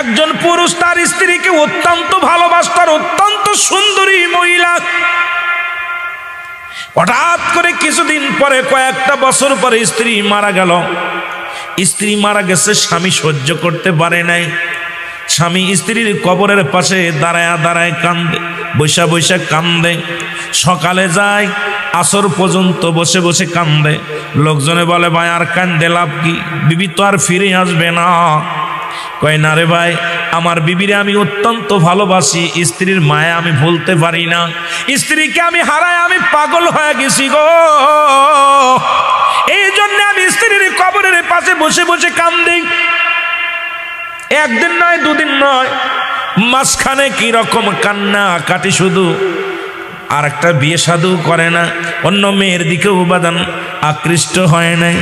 একজন পুরুষ, তার স্ত্রীকে অত্যন্ত ভালোবাসতার অত্যন্ত সুন্দরী মহিলা। হঠাৎ করে কিছুদিন পরে, কয়েকটা বছর পরে স্ত্রী মারা গেল। স্ত্রী মারা গেছে, স্বামী সহ্য করতে পারে নাই। স্বামী স্ত্রীর কবরের পাশে দাঁড়ায় দাঁড়ায় কান্দে বৈশা বৈশা কান্দে। সকালে যায়, আসর পর্যন্ত বসে বসে কান্দে। লোকজনে বলে, ভাই, আর কান্দে লাভ কি? বিবি তো আর ফিরে আসবে না। কয়, না রে ভাই, আমার বিবিরে আমি অত্যন্ত ভালোবাসি, স্ত্রীর মায়া আমি ভুলতে পারি না। স্ত্রীকে আমি হারায় আমি পাগল হয়ে গেছি গো। এই জন্য আমি স্ত্রীর কবরের পাশে বসে বসে কান্দি। একদিন নয়, দুদিন নয়, মাঝখানে কি রকম কান্না কাটি শুধু। আর একটা বিয়ে সাধু করে না, অন্য মেয়ের দিকে উপাদান আকৃষ্ট হয় নাই।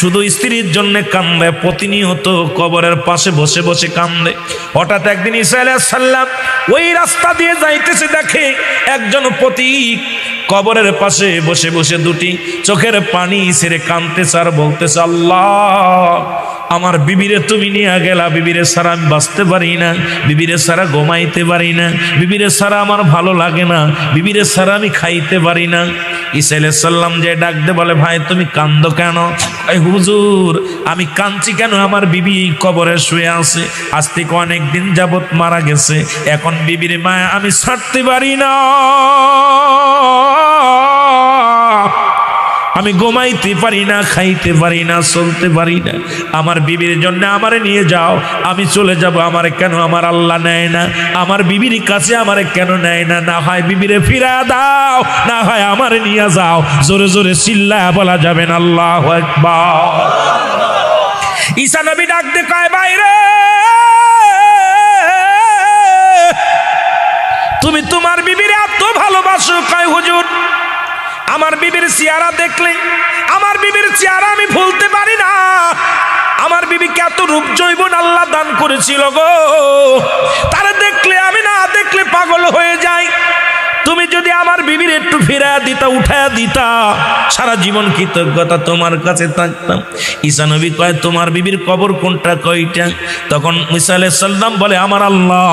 শুধু স্ত্রীর জন্য কান্দে, প্রতিনিয়ত কবরের পাশে বসে বসে কান্দে। হঠাৎ একদিন ইসা সাল্লাম ওই রাস্তা দিয়ে যাইতেছে দেখে একজন পথিক কবরের পাশে বসে বসে দুটি চোখের পানি ছেড়ে কানতেছে আর বলতেছে, আল্লাহ আমার বিবিরে তুমি নিয়ে গেলা, বিবিরে সারা আমি বাঁচতে পারি না, বিবিরে সারা ঘুমাইতে পারি না, বিবিরে সারা আমার ভালো লাগে না, বিবিরে সারা আমি খাইতে পারি না। ইসাইল সাল্লাম যে ডাকতে বলে, ভাই, তুমি কান্দ কেন? হুজুর, আমি কাঁদছি কেন? আমার বিবি কবরে শুয়ে আছে, আজ থেকে অনেকদিন যাবৎ মারা গেছে, এখন বিবির মায়া আমি ছাড়তে পারি না। আমি ঘুমাইতে পারি না, খাইতে পারি না, চলতে পারি না। আমার বিবির জন্য আমারে নিয়ে যাও, আমি চলে যাব, আমার কেন আমার আল্লাহ নেয় না? আমার বিবির কাছে আমারে কেন নেয় না? না হয় বিবিরে ফিরা দাও, না হয় আমারে নিয়ে যাও। জোরে জোরে চিল্লা বলা যাবে না, আল্লাহ ঈসা নবী ডাক দে কয় বাইরে তুমি তোমার বিবির এত ভালোবাসো? কয়, হুজুর আমার বিবির চেহারা দেখলে, আমার বিবির চেহারা আমি ভুলতে পারি না। আমার বিবিকে এত রূপ জৈবন আল্লাহ দান করেছিল গো। তারা দেখলে আমি না দেখলে পাগল হয়ে যাই। তুমি যদি আমার বিবির একটু ফিরা দিতা উঠা দিতা, সারা জীবন কৃতজ্ঞতা তোমার কাছে থাকতাম। ঈসা নবী কয়, তোমার বিবির কবর কোনটা? কয়টা তখন ঈসা আলাইহিস সালাম বলে, আমার আল্লাহ,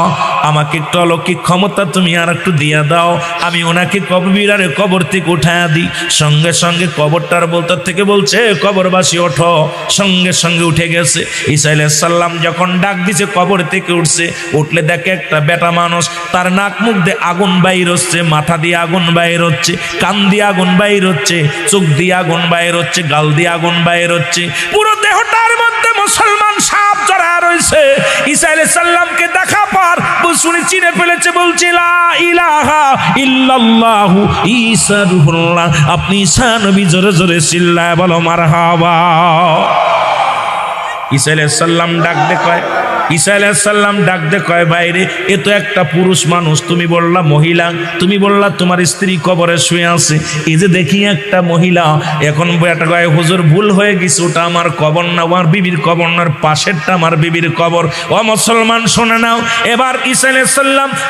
আমাকে একটু অলৌকিক ক্ষমতা তুমি আর একটু দিয়া দাও। আমি ওনাকে কবিরারে কবর থেকে উঠায়া দিই। সঙ্গে সঙ্গে কবরটার বলতার থেকে বলছে, কবরবাসী, ওঠো। সঙ্গে সঙ্গে উঠে গেছে। ঈসা সালাম যখন ডাক দিছে, কবর থেকে উঠছে, উঠলে দেখে একটা বেটা মানুষ, তার নাক মুখ দিয়ে আগুন বাইর হচ্ছে। মাথা দিয়ে আগুন বাইর হচ্ছে কান দিয়ে আগুন বাইর হচ্ছে চোখ দিয়ে আগুন বাইর হচ্ছে গাল দিয়ে আগুন বাইর হচ্ছে পুরো দেহটার মধ্যে মুসলমান সাপ জড়া রয়েছে। ঈসা সালামকে দেখা পর শুনে চিনে ফেলেছে, বলছে, লা ইলাহা ইল্লাল্লাহু ঈসা রুহুল্লাহ। আপনি ঈসা নবী জোরে জোরে চিল্লায় বলো, মারহাবা। ঈসা সালাম ডাক দে কয় ঈসা আলাইসাল্লাম ডাক দে কয় বাইরে এ তো একটা পুরুষ মানুষ। তুমি বললা মহিলা, তুমি বললা তোমার স্ত্রী কবরে শুয়ে আছে। যে দেখি একটা মহিলা, এখন একটা কয়, হুজুর, ভুল হয়ে গেছে, ওটা আমার কবর না, আমার বিবির কবর না পাশেরটা আমার বিবির কবর। ও মুসলমান, শোনে নাও, এবার ঈসা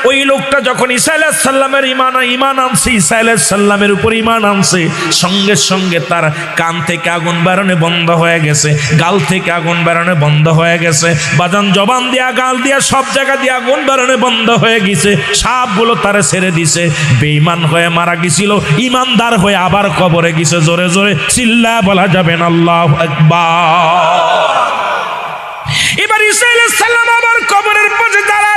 ওই লোকটা যখন ঈসা আলাইসাল্লামের ইমান ইমান আনছে, ঈসা আলাইসাল্লামের উপর ইমান আনছে, সঙ্গে সঙ্গে তার কান থেকে আগুন বেরোনে বন্ধ হয়ে গেছে, গাল থেকে আগুন বেরোনে বন্ধ হয়ে গেছে। বাজান জবান দিয়া, গাল দিয়া, সব জায়গা দিয়া আগুন বেরোনে বন্ধ হয়ে গেছে। সাপগুলো তারে ছেড়ে দিছে। বেইমান হয়ে মারা গেছিল ইমানদার হয়ে আবার কবরে গেছে। জোরে জোরে চিল্লা বলা যাবে না, আল্লাহ একবার এবার ইসরাইল সাল্লাম আবার কবরের পাশে দাঁড়া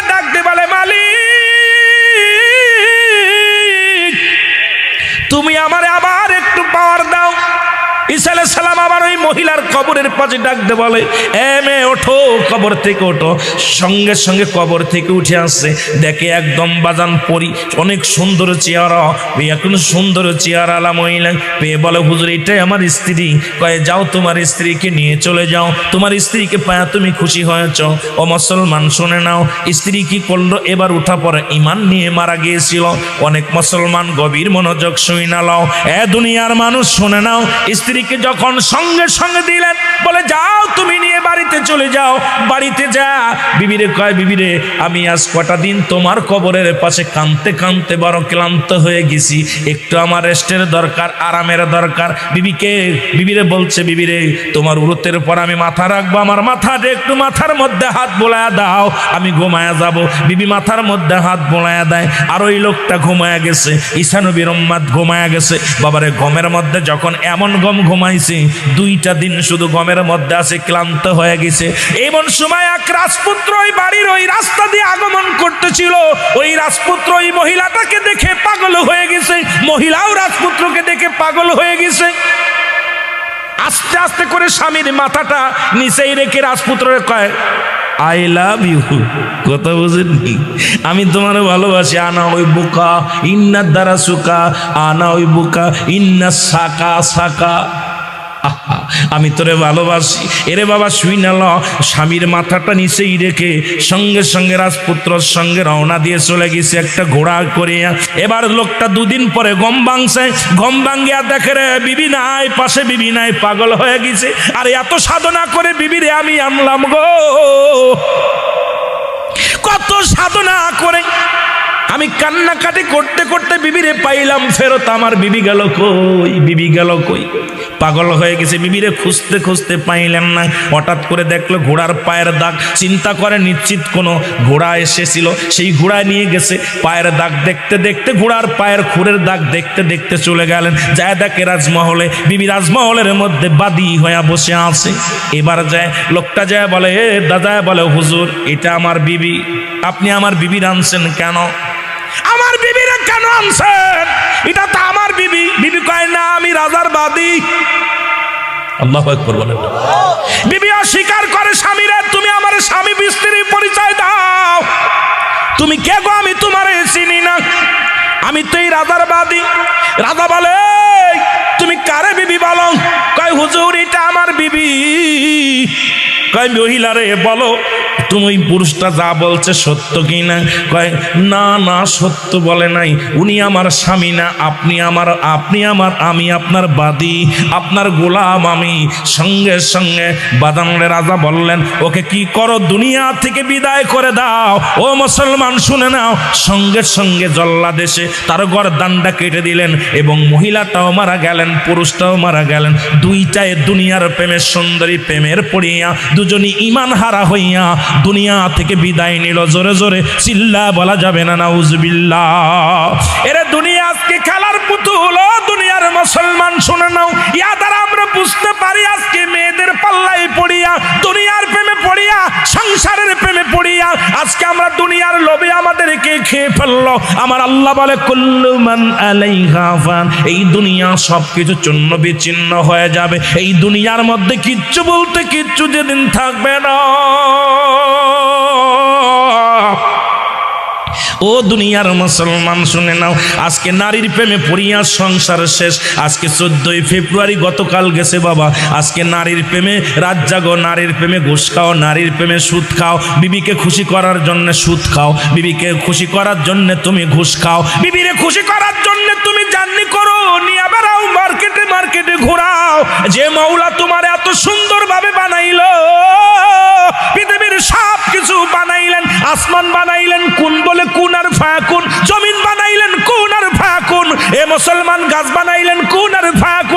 মহিলার কবরের পাশে ডাকতে বলে, এ ওঠো, কবর থেকে ওঠো। সঙ্গে সঙ্গে কবর থেকে উঠে আসছে দেখে একদম বাজান পরি, অনেক সুন্দর চেহারা। এখন সুন্দর চেহারা, আলা মহিলা। পেয়ে বলে, হুজুর, এটাই আমার স্ত্রী। কয়ে, যাও, তোমার স্ত্রীকে নিয়ে চলে যাও। তোমার স্ত্রীকে পায়া তুমি খুশি হয়েছ। ও মুসলমান, শুনে নাও, স্ত্রী কি করল? এবার উঠা পরে ইমান নিয়ে মারা গিয়েছিল। অনেক মুসলমান গভীর মনোযোগ শুই না লাও। এ দুনিয়ার মানুষ, শুনে নাও, স্ত্রীকে যখন সঙ্গে সঙ্গে দিলেন। বলে, যাও তুমি নিয়ে বাড়িতে চলে যাও। বাড়িতে যা। বিবিরে কয়, বিবিরে, আমি আজ কটা দিন তোমার কবরের পাশে কানতে কানতে বড় ক্লান্ত হয়ে গেছি। একটু আমার রেস্টের দরকার, আরামের দরকার। বিবিকে, বিবিরে বলছে, বিবিরে, তোমার উরতের পর আমি মাথা রাখব। আমার মাথাটা একটু মাথার মধ্যে হাত বোলায়া দাও। আমি ঘুমায়া যাব। বিবি মাথার মধ্যে হাত বোলায়া দেয়। আর ওই লোকটা ঘুমায়া গেছে। ঈশানবীর ঘুমায়া গেছে। বাবারে, গমের মধ্যে যখন এমন গম ঘুমাইছে, দুইটা দিন শুধু গমের মধ্যে আছে, ক্লান্ত হয়ে গেছে। এমন সময় এক রাজপুত্র ওই বাড়ির ওই রাস্তা দিয়ে আগমন করতেছিল। ওই রাজপুত্র ওই মহিলাটাকে দেখে পাগল হয়ে গেছে। মহিলাও রাজপুত্রকে দেখে পাগল হয়ে গেছে। আস্তে আস্তে করে স্বামীর মাথাটা নিচেই রেখে রাজপুত্রের কয় আই লাভ ইউ কথা বুঝেননি? আমি তোমার ভালোবাসি। আনা ওই বোকা, ইন্নার দ্বারা সুকা, আনা ওই বোকা ইন্না সাকা সাকা। আমি তোরে ভালোবাসি। এরে বাবা, শুই নাল স্বামীর মাথাটা নিচেই রেখে সঙ্গে সঙ্গে রাজপুত্রর সঙ্গে রওনা দিয়ে চলে গেছে একটা ঘোড়া করিয়া এবার লোকটা দুদিন পরে গম ভাঙছে। গম ভাঙ্গিয়া দেখে রে, বিবি নাই, পাশে বিবি নাই, পাগল হয়ে গেছে। আর এত সাধনা করে বিবিরে আমি আনলাম গো। কত সাধনা করে আমি কান্নাকাটি করতে করতে বিবিরে পাইলাম, ফেরত আমার বিবি গেল কই? বিবি গেল কই? পাগল হয়ে গেছে, বিবিরে খুঁজতে খুঁজতে পাইলেন না। হঠাৎ করে দেখল ঘোড়ার পায়ের দাগ। চিন্তা করে নিশ্চিত কোনো ঘোড়া এসেছিল। সেই ঘোড়া নিয়ে গেছে, পায়ের দাগ দেখতে দেখতে ঘোড়ার পায়ের খুরের দাগ দেখতে দেখতে চলে গেলেন। যায় দেখে রাজমহলে, বিবি রাজমহলের মধ্যে বাদি হয়ে বসে আছে। এবার যায়, লোকটা যায় বলে, এ, দাদা, বলে, হুজুর, এটা আমার বিবি। আপনি আমার বিবি আনছেন কেন? আমার বিবিরা কেন আনছেন? এটা তো আমার বিবি। বিবি কয় না আমি রাজার বাদী আল্লাহ একবার বলেন। বিবি অস্বীকার করে স্বামীরা তুমি আমার স্বামী স্ত্রীর পরিচয় দাও। তুমি কে গো? আমি তোমার চিনি না। আমি তো এই রাজার বাদী রাজা বলে তুমি কারে বিবি বলো? কয় হুজুর এটা আমার বিবি। কয় মহিলা রে বলো। তুমি ওই পুরুষটা যা বলছে সত্য কি না কয়, না না, সত্য বলে নাই। উনি আমার স্বামী না, আপনি আমার আপনি আমার, আমি আপনার বাদী, আপনার গোলাম আমি। সঙ্গে সঙ্গে বাদামরে রাজা বললেন, ওকে কি করো, দুনিয়া থেকে বিদায় করে দাও। ও মুসলমান, শুনে নাও। সঙ্গে সঙ্গে জল্লা দেশে তার গরদানটা কেটে দিলেন এবং মহিলাটাও মারা গেলেন, পুরুষটাও মারা গেলেন। দুইটায় দুনিয়ার প্রেমের সুন্দরী প্রেমের পড়িয়া দুজনই ইমান হারা হইয়া দুনিয়া থেকে বিদায় নিল। জোরে জোরে চিল্লা বলা যাবে না নাউজবিল্লা এরে দুনিয়া আজকে খেলার পুতুল দুনিয়ার মুসলমান, শুনে নাও। ইয়া দ্বারা আমরা বুঝতে পারি আজকে মেয়েদের পাল্লাই পড়িয়া, দুনিয়ার প্রেমে পড়িয়া, সংসারের প্রেমে পড়িয়া, আজকে আমরা দুনিয়ার লোভে আমাদেরকে খেয়ে ফেলল। আমার আল্লাহ বলে, কুল্লু মান আলাইহা এই দুনিয়া সবকিছু চূন্য বিচ্ছিন্ন হয়ে যাবে। এই দুনিয়ার মধ্যে কিচ্ছু বলতে কিচ্ছু যেদিন থাকবে না। ও দুনিয়ার মুসলমান, শুনে নাও। আজকে নারীর প্রেমে পড়িয়া সংসার শেষ। আজকে চোদ্দই ফেব্রুয়ারি গতকাল গেছে বাবা। আজকে নারীর প্রেমে রাত জাগো, নারীর প্রেমে ঘুষ খাও, নারীর প্রেমে সুদ খাও। বিবিকে খুশি করার জন্য সুদ খাও। বিবিকে খুশি করার জন্য তুমি ঘুষ খাও। বিবিরে খুশি করার জন্য তুমি জাননি করো, নিয়ে বেড়াও মার্কেটে মার্কেটে ঘোরাও। যে মৌলা তোমার এত সুন্দরভাবে বানাইলো, পৃথিবীর সব কিছু বানাইলেন, আসমান বানাইলেন, কোন বলে কোন আর ফাকুন, জমিন বানাইলেন, কোন আর ফাকুন, এ মুসলমান গাছ বানাইলেন, কোন আর ফায়াকুন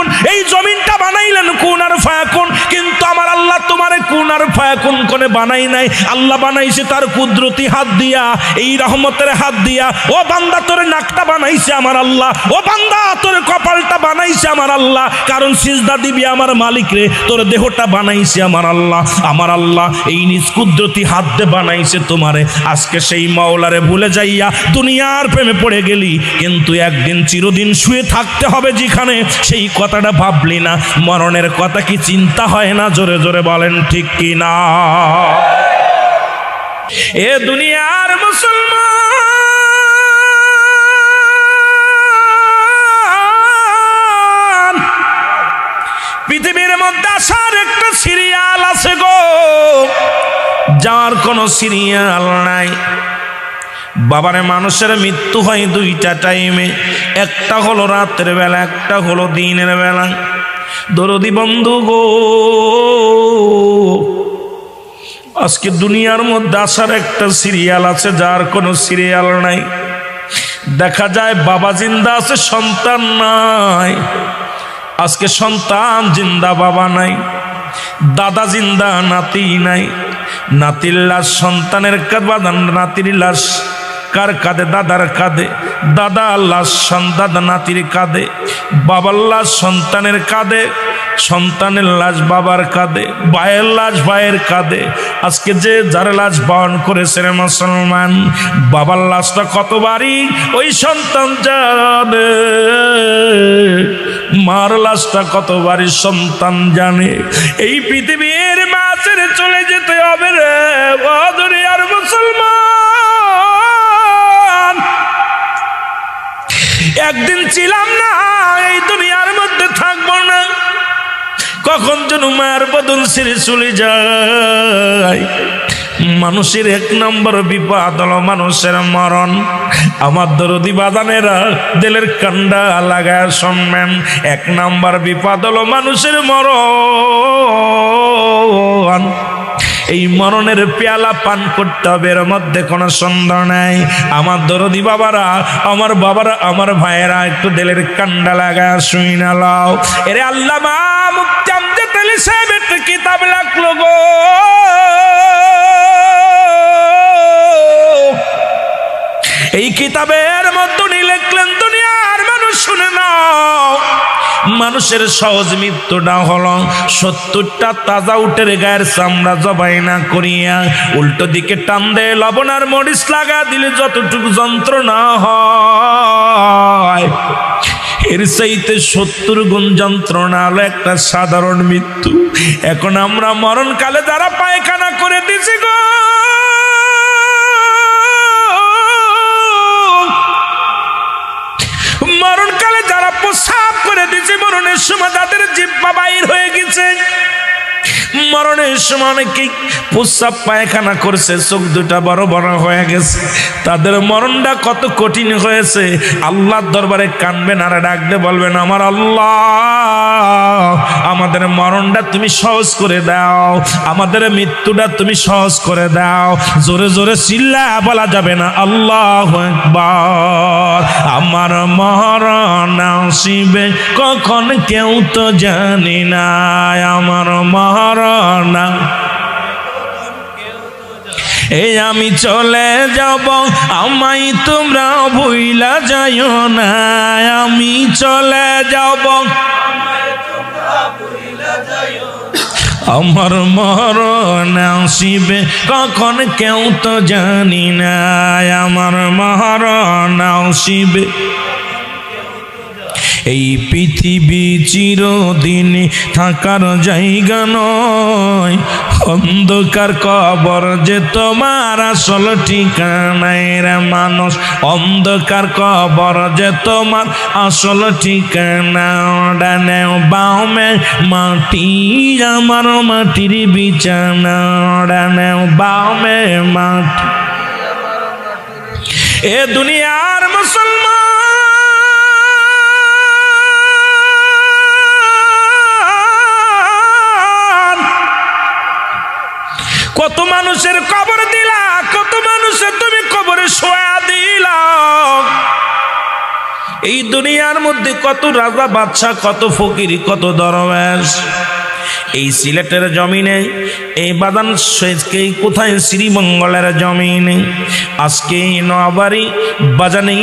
ফায়াকুন বানাই নাই, আল্লাহ বানাইছে তার কুদরতি হাত দিয়া, এই রহমতের হাত দিয়া। ও বান্দা, তোর নাকটা বানাইছে আমার আল্লাহ, ও বান্দা, তোর কপালটা বানাইছে আমার আল্লাহ, কারণ সিজদা দিবি আমার মালিক রে, তোর দেহটা বানাইছে আমার আল্লাহ আমার আল্লাহ, এই নিজ কুদরতি হাত দিয়ে বানাইছে তোমারে। আজকে সেই মাওলারে ভুলে যাইয়া দুনিয়ার প্রেমে পড়ে গেলি, কিন্তু একদিন চিরদিন শুয়ে থাকতে হবে যেখানে, সেই কথাটা ভাবলি না, মরণের কথা কি চিন্তা হয় না? জোরে জোরে বলেন, ঠিক কি না? এ দুনিয়ার মুসলমান। পৃথিবীর মধ্যে আসার একটা সিরিয়াল আছে গো, যার কোনো সিরিয়াল নাই। বাবারে মানুষের মৃত্যু হয় দুইটা টাইমে একটা হলো রাতের বেলা, একটা হলো দিনের বেলা। দরদি বন্ধু গো আজকে দুনিয়ার মধ্যে আসার একটা সিরিয়াল আছে, যার কোনো সিরিয়াল নাই। দেখা যায় বাবা জিন্দা আছে, সন্তান নাই। আজকে সন্তান জিন্দা বাবা নাই, দাদা জিন্দা নাতি নাই। নাতির লাশ সন্তানের কাঁদে নাতির লাশ কার কাঁদে, দাদার কাঁদে, দাদা লাশ সন্তান, নাতির কাঁদে, বাবার সন্তানের কাঁদে, সন্তানের লাশ বাবার কাঁদে, ভাইয়ের লাশ ভাইয়ের কাঁদে। আজকে যে যার লাশ বহন করেছে রে মুসলমান, বাবার লাশটা কতবারই ওই সন্তান জানে, মার লাশটা কতবারই সন্তান জানে। এই পৃথিবীর মাছের চলে যেতে হবে রে আর মুসলমান। একদিন ছিলাম না, এই দুনিয়ার মধ্যে থাকব না। কখন যেন মায়ের বদল ছেড়ে চলে যায়। মানুষের এক নম্বর বিপদ হলো মানুষের মরণ। আমার দরদি বাদানেরা দিলের কান্ডা লাগায় শুনবেন, এক নম্বর বিপদ হলো মানুষের মরণ। এই মরণের পেয়ালা পান করতে হবে, এর মধ্যে কোনো সন্দেহ নাই। আমার দরদি বাবারা, আমার বাবারা, আমার ভাইয়েরা, একটু দিলের কান্ডা লাগা শুই না লাও। এরে আল্লাহ কিতাব লাগল গো। এই কিতাবের মধ্যে লিখলেন মানুষের সহজ মৃত্যুটা হল সত্তরটা তাজা উটের গায়ের চামড়া জবাই না করিয়া উল্টো দিকে টান দেয় লবণ আর মরিচ লাগা দিলে যতটুকু যন্ত্রণা হয়। এর চাইতে সত্তর গুণ যন্ত্রণা হলো একটা সাধারণ মৃত্যু। এখন আমরা মরণকালে যারা পায়খানা করে দিছি গো প্রসাব করে দিচ্ছে মরণের সময় তাদের জিব্বা বাইর হয়ে গেছে। মরণের সময় অনেকেই প্রস্রাব পায়খানা করছে, চোখ দুটা বড় বড় হয়ে গেছে। তাদের মরণটা কত কঠিন হয়েছে, আল্লাহর দরবারে কানবেন আর বলবেন, আমার আল্লাহ, আমাদের মরণটা তুমি সহজ করে দাও, আমাদের মৃত্যুটা তুমি সহজ করে দাও। জোরে জোরে চিল্লা বলা যাবে না, আল্লাহ একবার আমার মরণ আসিবে কখন কেউ তো জানি না, আমার মরণ এই আমি চলে যাব আমাই তোমরা ভুইলা যাইও না। আমি চলে যাব। আমার মরণ আসিবে, কখন কেউ তো জানি না। আমার মরণ আসিবে। এই পৃথিবী চিরদিন থাকার জায়গা নয়। অন্ধকার কবর যে তোমার আসল ঠিকানায় রে মানুষ। অন্ধকার কবর যে তোমার আসল ঠিকানা। ডানে বামে মাটি, আমার মাটির বিছানা। ডানে বামে মাটি। এ দুনিয়ার কত মানুষের কবর দিলা, কত মানুষের তুমি কবরে শোয়া দিলা। এই দুনিয়ার মধ্যে কত রাজা বাদশাহ, কত ফকির, কত দরবেশ। এই সিলেটের জমিনে, এই বাদান শেখকে কোথায় শ্রীমঙ্গলের জমিনে? আজকে নবারি বাজানে